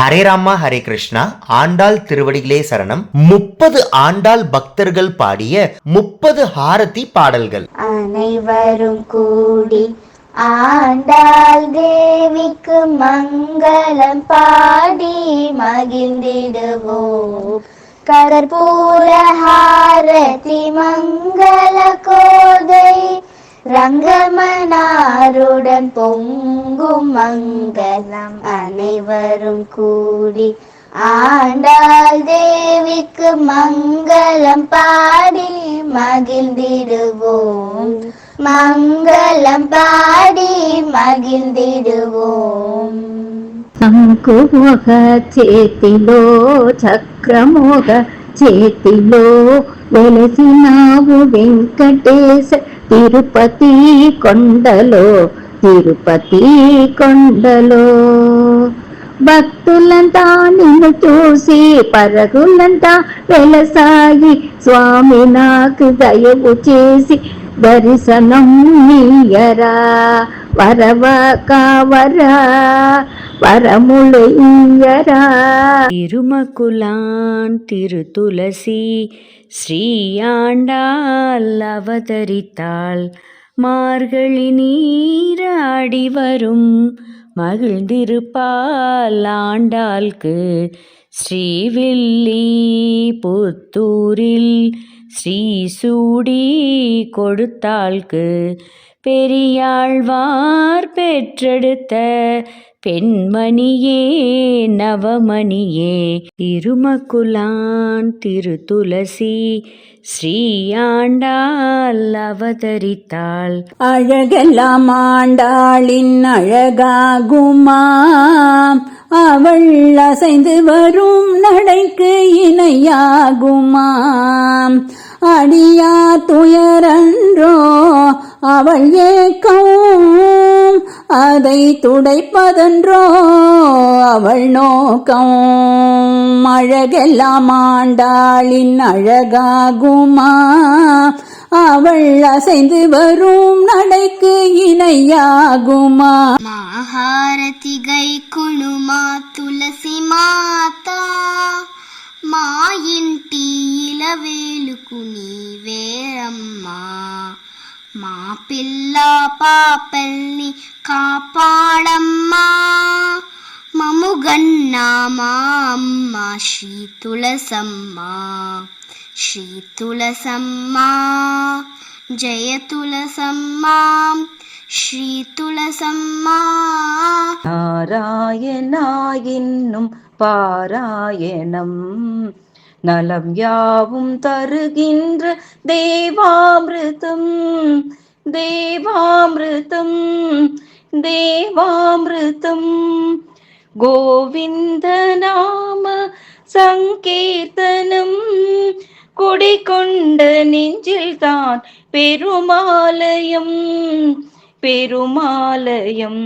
ஹரே ராமா ஹரே கிருஷ்ணா. ஆண்டாள் திருவடிகளே சரணம். முப்பது ஆண்டாள் பக்தர்கள் பாடிய முப்பது ஹாரதி பாடல்கள். அனைவரும் கூடி ஆண்டாள் தேவிக்கு மங்களம் பாடி மகிழ்ந்திடுவோம். கற்பூர ஹாரதி மங்கள கோதை ரங்கமனாருடன் பொங்கும் மங்களம் அனைவரும் கூடி ஆண்டாள் தேவிக்கு மங்களம் பாடி மகிழ்ந்திடுவோம் மங்களம் பாடி மகிழ்ந்திடுவோம் శంకుముఖ చేతిలో చక్రముఖ చేతిలో వెలసినావు వెంకటేశ తిరుపతి కొండలో తిరుపతి కొండలో. భక్తులంతా నిన్ను చూసి పరగులంతా వెలసాయి స్వామి నాకు దయవు చేసి దర్శనం నీయరా. వరవ కావరా వరములు ఇయ్యరా. తిరుమకులాన్ తిరు తులసి ஸ்ரீயாண்டால் அவதரித்தாள். மார்கழி நீராடி வரும். மகிழ்ந்திருப்பால் ஆண்டாள்க்கு. ஸ்ரீவில்லி புத்தூரில் ஸ்ரீ சூடி கொடுத்தாள்க்கு. பெரியாழ்வார் பெற்றெடுத்த பெண்மணியே நவமணியே திருமகுலான் திருதுளசி ஸ்ரீயாண்டாள் அவதரித்தாள். அழகெல்லாம் ஆண்டாளின் அழகாகுமாம் அவள் அசைந்து வரும் நடைக்கு இணையாகுமாம் அடியா துயரன்றோ அவள் ஏக்கம்? அதை துடைப்பதன் துடைப்பதன்றோ அவள் நோக்கம் அழகெல்லாம் ஆண்டாளின் அழகாகுமா அவள் அசைந்து வரும் நடைக்கு இணையாகுமா మహారతిగై కొనుమా తులసి మాత మా ఇంటి ఇలవేలుకు నీవేరమ్మా మా పిల్ల పాపల్ని కాపాడమ్మా మముగన్నా మా అమ్మ శ్రీ తులసమ్మ శ్రీ తులసమ్మ జయ తులసమ్మ శ్రీ తులసమ్మ நாராயணா என்னும் பாராயணம் நலம் யாவும் தருகின்ற தேவாமிருதம் தேவாமிருதம் தேவாமிருதம். கோவிந்த நாம சங்கீர்த்தனம். குடிகொண்ட நெஞ்சில்தான் பெருமாலயம். பெருமாலயம்.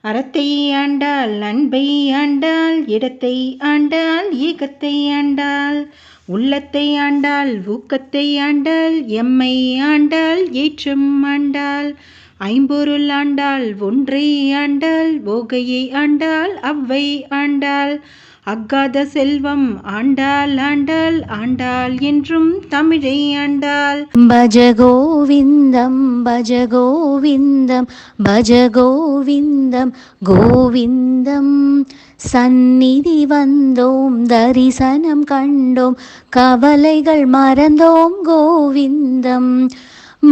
அறத்தை ஆண்டாள் அன்பை ஆண்டாள் இடத்தை ஆண்டாள் ஈகத்தை ஆண்டாள் உள்ளத்தை ஆண்டாள் ஊக்கத்தை ஆண்டாள் எம்மை ஆண்டாள் ஏற்றம் ஆண்டாள் ஐம்பொருள் ஆண்டாள் ஒன்றை ஆண்டாள் போகையை ஆண்டாள் அவ்வை ஆண்டாள். அக்காத செல்வம் ஆண்டாள் ஆண்டாள் ஆண்டாள் என்றும் தமிழை ஆண்டாள். பஜ கோவிந்தம் பஜ கோவிந்தம் பஜ கோவிந்தம் கோவிந்தம். சந்நிதி வந்தோம் தரிசனம் கண்டோம் கவலைகள் மறந்தோம் கோவிந்தம்.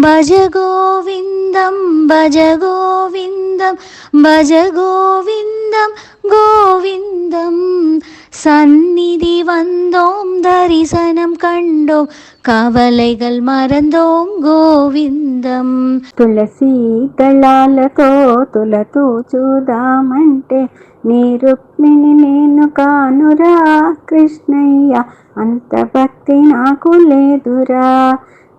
பஜ கோவிந்தம் பஜ கோவிந்தம் பஜ கோவிந்தம் கோவிந்தம் சந்நிதி வந்தோம் தரிசனம் கண்டோம் கவலைகள் மறந்தோம் கோவிந்தம் తులసి దళాలతో తులతో చూదామంటే నీ రుక్మిణి నేను కానురా కృష్ణయ్య అంత భక్తి నాకు లేదురా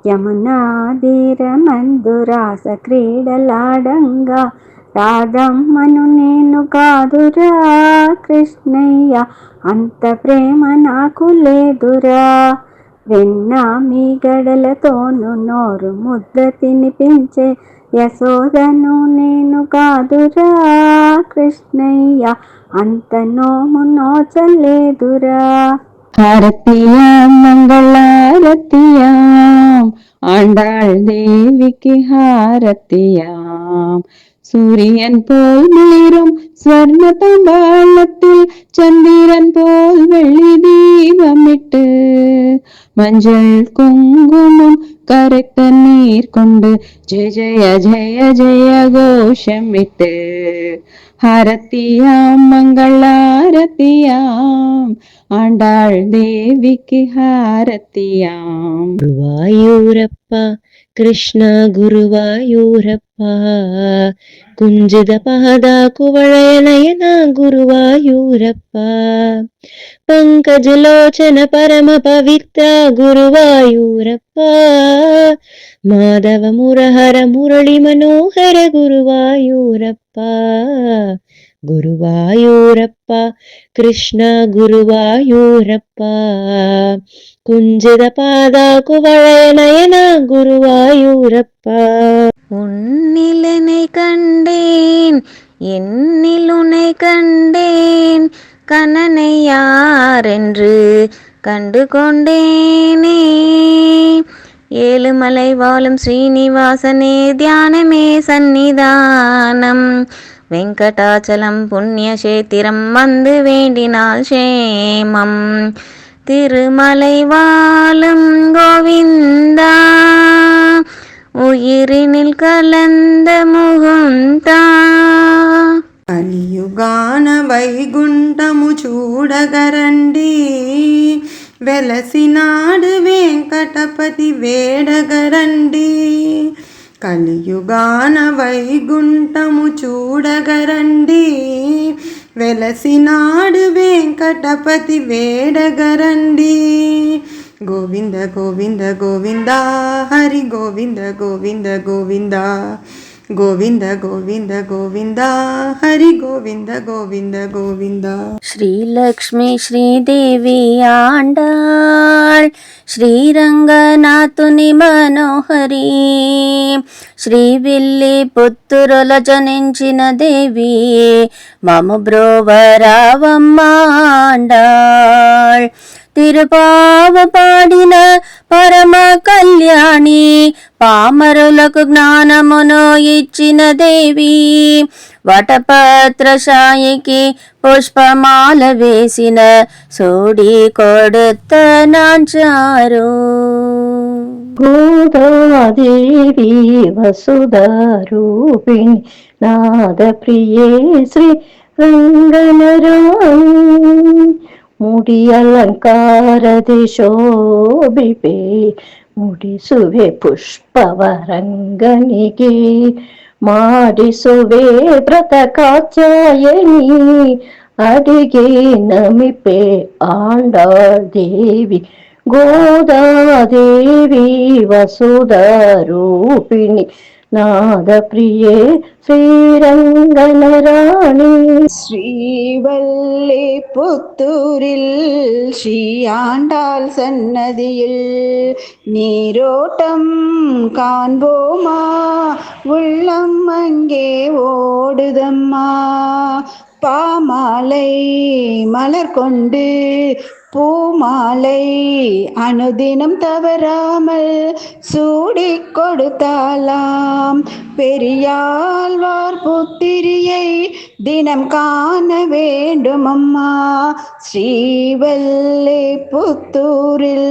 యమునా తీరమందు రాస క్రీడలాడంగా. రాధమ్మను నేను కాదురా కృష్ణయ్య అంత ప్రేమ నాకు లేదురా. వెన్నా మీ గడలతోను నోరు ముద్ద తినిపించే యశోదను నేను కాదురా కృష్ణయ్య అంత నోము నోచలేదురా. భారతీయ మంగళారతి கண்டாள் தேவிக்கு ஹாரத்தியாம் சூரியன் போல் மிளிரும் ஸ்வர்ண தம்பாளத்தில் சந்திரன் போல் வெள்ளி தீபமிட்டு மஞ்சள் குங்குமம் கரைத்த நீர் கொண்டு ஜெய ஜெய ஜெய ஜெய கோஷமிட்டு ஹரத்தியாம் மங்களாரத்தியாம் ஆண்டாள் தேவிக்கு ஹாரத்தியாம். குருவாயூரப்பா கிருஷ்ணா குருவாயூரப்பா குஞ்சித பகதா குவளைய நயனா குருவாயூரப்பா பங்கஜலோச்சன பரம பவித்ரா குருவாயூரப்பா மாதவ முரஹர முரளி மனோகர குருவாயூரப்பா. గురువాయూరప్ప గురువాయూరప్ప కృష్ణ గురువాయూరప్ప కుంజిద పాదాకు వళయనయన గురువాయూరప్ప உன்னிலனை கண்டேன் என்னில் உன்னை கண்டேன் கணனை யார் என்று கண்டு கொண்டேனே ஏழுமலை வாழும் ஸ்ரீனிவாசனே தியானமே சந்நிதானம் வெங்கடாச்சலம் புண்ணிய கஷேத்திரம் வந்து வேண்டினால் சேமம் திருமலை வாழும் கோவிந்தா உயிரினில் கலந்த முகுந்தா కలియుగాన వైగుంఠము చూడగరండి వెలసినాడు వెంకటపతి వేడగరండి. కలియుగాన వైగుంఠము చూడగరండి. వెలసినాడు వెంకటపతి వేడగరండి. గోవింద గోవింద గోవింద హరి గోవింద గోవింద గోవింద. గోవింద గోవింద గోవింద హరి గోవింద గోవింద గోవింద. శ్రీలక్ష్మి శ్రీదేవి ఆండాళ్ శ్రీరంగనాథుని మనోహరి శ్రీ విల్లి పుత్తురుల జనించిన దేవి మమ బ్రోవరావమ్మాండాళ్ తిరుపావు పాడిన పరమ కళ్యాణి పామరులకు జ్ఞానమును ఇచ్చిన దేవి వటపత్రశాయికి పుష్పమాల వేసిన సోడి కొడుత నాంచారు గోదాదేవి వసుధారూపిణి నాద ప్రియే శ్రీ రంగనరాయి ಮುಡಿಯಲಂಕಾರದಿಶೋಭಿಪೆ ಮುಡಿಸುವೆ ಪುಷ್ಪವರಂಗನಿಗೆ ಮಾಡಿಸುವೆ ವ್ರತ ಕಾಚಾಯನಿ ಅಡಿಗೆ ನಮಿಪೆ ಆಂಡಾದೇವಿ ಗೋದಾದೇವಿ ವಸುಧಾರೂಪಿಣಿ ನಾದ ಪ್ರಿಯೇ ಶ್ರೀರಂಗನ ರಾಣಿ ಶ್ರೀವಲ್ಲ புத்தூரில் ஸ்ரீயாண்டாள் சன்னதியில் நீரோட்டம் காண்போமா? உள்ளம் அங்கே ஓடுதம்மா? பாமாலை மலர் கொண்டு பூமாலை அனுதினம் தவறாமல் சூடி கொடுத்தாலாம். பெரியாழ்வார் புத்திரியை தினம் காண வேண்டும் அம்மா ஸ்ரீவல்லி புத்தூரில்.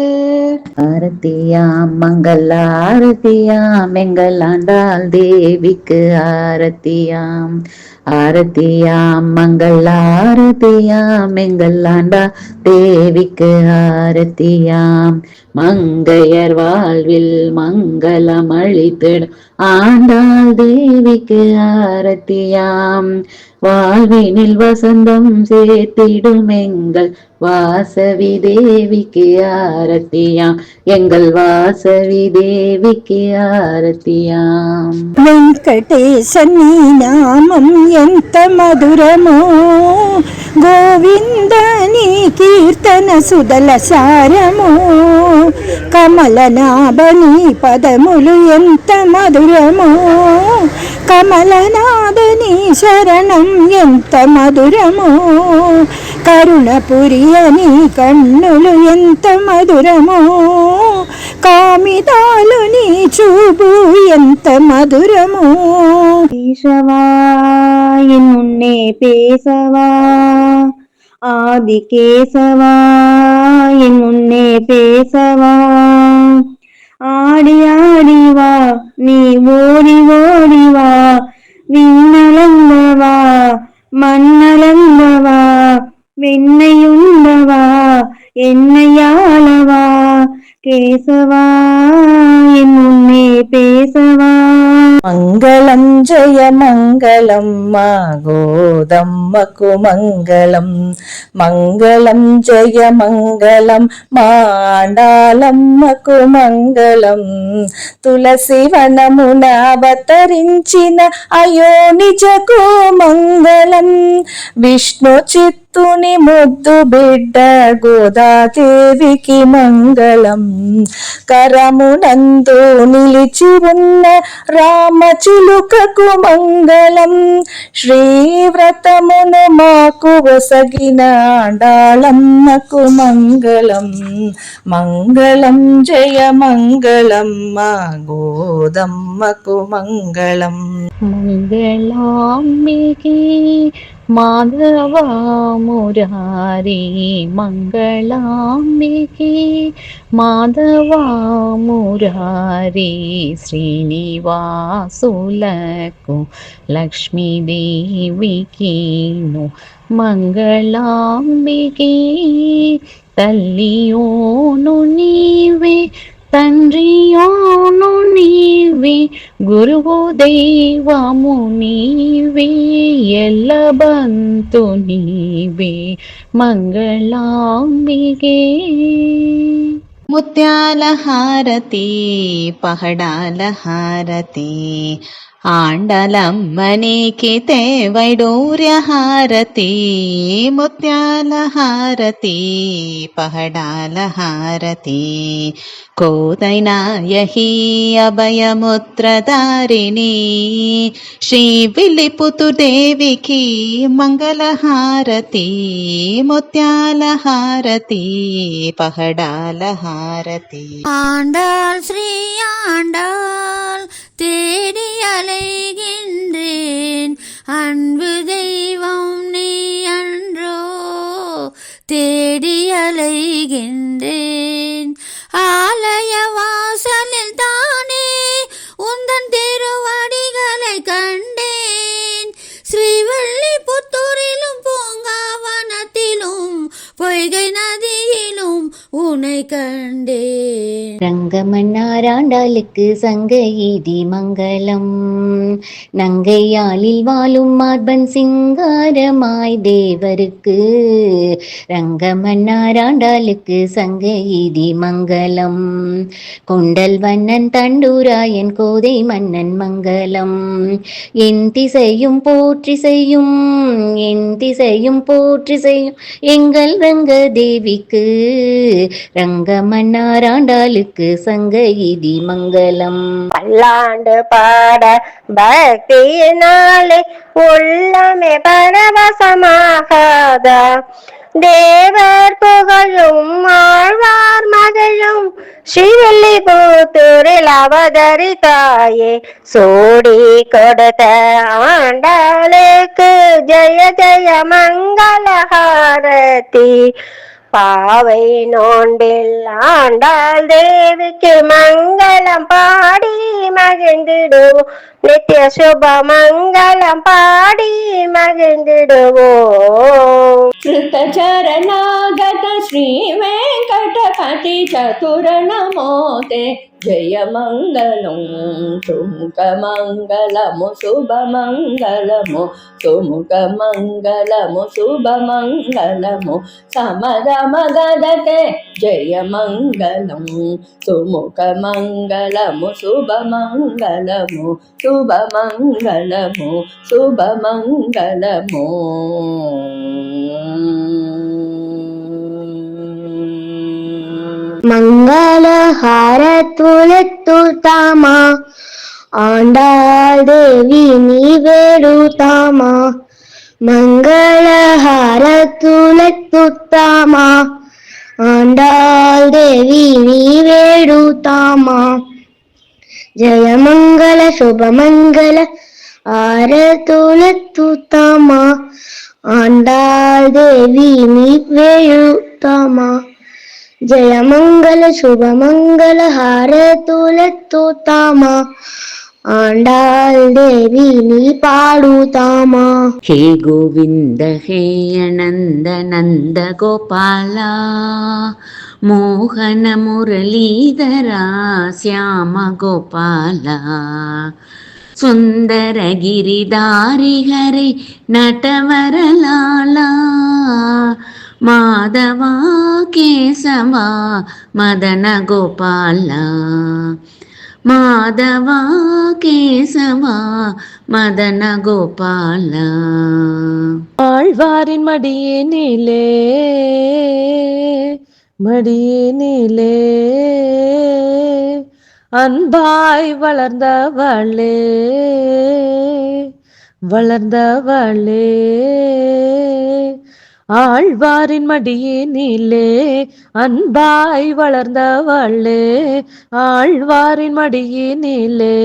ஆரத்தியாம் மங்கள் ஆரத்தியாம் எங்கள் ஆண்டாள் தேவிக்கு ஆரத்தியாம். ஆரத்தியாம் மங்கள் ஆரத்தியாம் எங்கள் ஆண்டா தேவிக்கு ஆரத்தியாம். மங்கையர் வாழ்வில் மங்களம் அளித்திடும். ஆண்டாள் தேவிக்கு ஆரத்தியாம். வாழ்வினில் வசந்தம் சேர்த்திடும் எங்கள் வாசவி தேவிக்கு ஆரத்தியாம் எங்கள் வாசவி தேவிக்கு ஆரத்தியாம் వెంకటేశని నామం ఎంత మధురమో గోవింద నీ కీర్తన సుదల సారము కమలనాభని పదములు ఎంత మధురము కమలనాభని శరణం ఎంత మధురము తెలియని కన్నులు ఎంత మధురమో కామితాలు నీ చూపు ఎంత మధురమో. కేశవా ఎన్నున్నే పేసవా ఆది కేశవా ఎన్నున్నే పేసవా ఆడి ఆడివా నీ ఓడి ఓడివా? విన్నలంగవా మన్నలంగవా వెన్నయుండవా ఎన్నయాలవా కేశవా ఎన్నున్నే పేసవా మంగళం జయ మంగళం మా గోదమ్మకు మంగళం. మంగళం జయ మంగళం మాండాలమ్మకు మంగళం. తులసి వనమున అవతరించిన అయోనిజకు మంగళం. విష్ణు చిత్ ముత్తుని ముద్దు బిడ్డ గోదాదేవికి మంగళం. కరమునందు నిలిచి ఉన్న రామచిలుకకు మంగళం. శ్రీవ్రతమును మాకు వసగిన ఆండాళమ్మకు మంగళం. మంగళం జయ మంగళం మా గోదమ్మకు మంగళం. మంగళాంబికి माधवा मुरारे मङ्गलाम्बिके माधवा मुरारे श्रीनिवासुलको लक्ष्मीदेविके देवीनु मङ्गलाम्बिके तल्लो नुनीवे तन्ुनि గురువు దైవము నీవే ఎల్లబంతు నీవే మంగళాంబిగే ముత్యాల హారతి పహడాల హారతి ఆండలమ్మనికి తేవైడూర్య హారతి ముత్యాల హారతి పహడాల హారతి కోదైనాయహి అభయముద్రధారిణి శ్రీ విలిపుతు దేవికి మంగళహారతి தேடி அலைகின்றேன். அன்பு தெய்வம் நீ அன்றோ தேடி அலைகின்றேன். ஆலய வாசலில் தானே உந்தன் திருவடிகளை கண்டேன். ஸ்ரீவள்ளி புத்தூரிலும் பூங்காவனத்திலும் பொய்கை நதியிலும் உன்னை கண்டேன். ரங்கமன்னாராண்டாளுக்கு சங்கஈதி மங்களம். நங்கையாளில் வாழும் மார்பன் சிங்காரமாய் தேவருக்கு ரங்கமன்னாராண்டாளுக்கு சங்கஈதி மங்களம். கொண்டல் வண்ணன் தண்டூராயன் கோதை மன்னன் மங்களம். என் திசையும் போற்றி செய்யும் என் திசையும் போற்றி செய்யும் எங்கள் ரங்க தேவிக்கு ரங்கமன்னாராண்டாளுக்கு சங்ககிதி மங்களம். பல்லாண்டு பாட பக்தியினாலே உள்ளமே பரவசமாகாத. தேவர் புகழும் ஆழ்வார் மகளும் ஸ்ரீவல்லி புத்தூரில் அவதரித்தாயே. சோடி கொடுத்த ஆண்டாளுக்கு ஜெய ஜெய மங்களஹாரதி பாவை நோண்டில் ஆண்டாள் தேவிக்கு மங்களம் பாடி மகிழ்ந்திடுவோம் മകെന്തിടുവോ നിത്യശുഭമംഗളം പാടി മകെന്തിടുവോ కృతచరణాగత శ్రీ వెంకటపతి చతురణమోతే జయమంగళం సుముఖమంగళము శుభమంగళము సుముఖమంగళము శుభమంగళము సమదమగదతే జయమంగళం సుముఖమంగళము శుభమంగళం శుభ మంగళము సమరమ గదతే జయ మంగళం సుముఖ మంగళము శుభ మంగళము శుభ మంగళము శుభ మంగళము మంగళహారతులెత్తుతామా ఆండాళ్ దేవి నీ వేడుతామా మంగళహారతులెత్తుతామా ఆండాళ్ దేవి నీ వేడుతామా జయమంగళ శుభమంగళ ఆరతులెత్తుతామా ఆండాళ్ దేవి నీ వేడుతామా జయమంగళ శుభమంగళ హారతులెత్తుతామా ఆండాళ్ దేవి నీ పాడుతామా హే గోవింద హే అనంద నంద గోపాల मोहनमुरलीधरा श्यामगोपाला सुन्दरगिरिदारिहरे नटवरलाला माधवा केशवा मदनगोपाला माधवा கேசவா மதன கோபால ஆழ்வாரின் மடியே நிலே மடியினிலே அன்பாய் வளர்ந்தவளே வளர்ந்தவளே. ஆழ்வாரின் மடியினிலே அன்பாய் வளர்ந்தவளே ஆழ்வாரின் மடியினிலே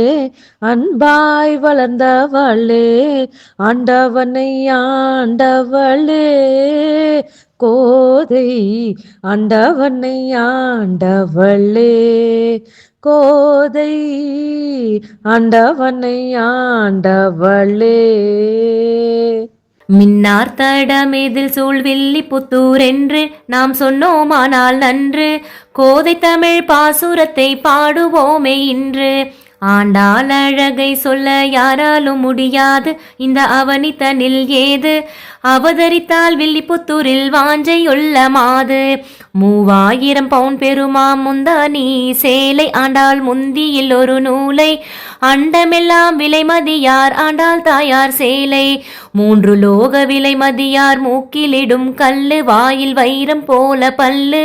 அன்பாய் வளர்ந்தவளே ஆண்டவனை ஆண்டவளே. கோதை ஆண்டவனை ஆண்டவளே. கோதை ஆண்டவனை ஆண்டவளே. மின்னார் தடமெதில் சூழ்வில்லி புத்தூர் என்று நாம் சொன்னோமானால் நன்று. கோதை தமிழ் பாசுரத்தை பாடுவோமே இன்று. ஆண்டாள் அழகை சொல்ல யாராலும் முடியாது. இந்த அவனித்தனில் ஏது? அவதரித்தால் வில்லிபுத்தூரில் வாஞ்சையுள்ள மாது. மூவாயிரம் பவுன் பெருமா முந்தானி சேலை ஆண்டாள் முந்தியில் ஒரு நூலை. அண்டமெல்லாம் விலைமதியார் ஆண்டாள் தாயார் சேலை. மூன்று லோக விலைமதியார் மூக்கிலிடும் கல்லு வாயில் வைரம் போல பல்லு.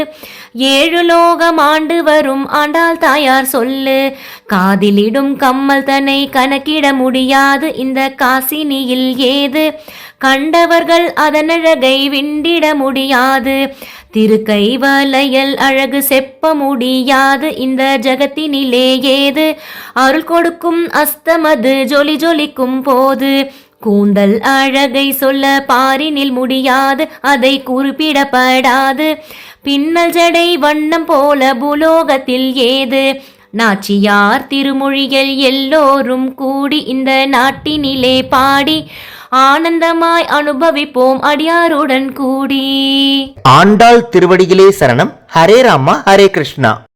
ஏழு லோகம் ஆண்டு வரும் ஆண்டாள் தாயார் சொல்லு. காதிலிடும் கம்மல் தன்னை கணக்கிட முடியாது இந்த காசினியில் ஏது? கண்டவர்கள் அதனழகை விண்டிட முடியாது. திருக்கைவலையல் அழகு செப்ப முடியாது. இந்த ஜகத்தினிலே ஏது? அருள் கொடுக்கும் அஸ்தமது ஜொலி ஜொலிக்கும் போது. கூந்தல் அழகை சொல்ல பாரினில் முடியாது. அதை குறிப்பிடப்படாது. பின்னல் ஜடை வண்ணம் போல புலோகத்தில் ஏது? நாச்சியார் திருமொழிகள் எல்லோரும் கூடி இந்த நாட்டினிலே பாடி ஆனந்தமாய் அனுபவிப்போம் அடியாருடன் கூடி. ஆண்டாள் திருவடியிலே சரணம். ஹரே ராமா ஹரே கிருஷ்ணா.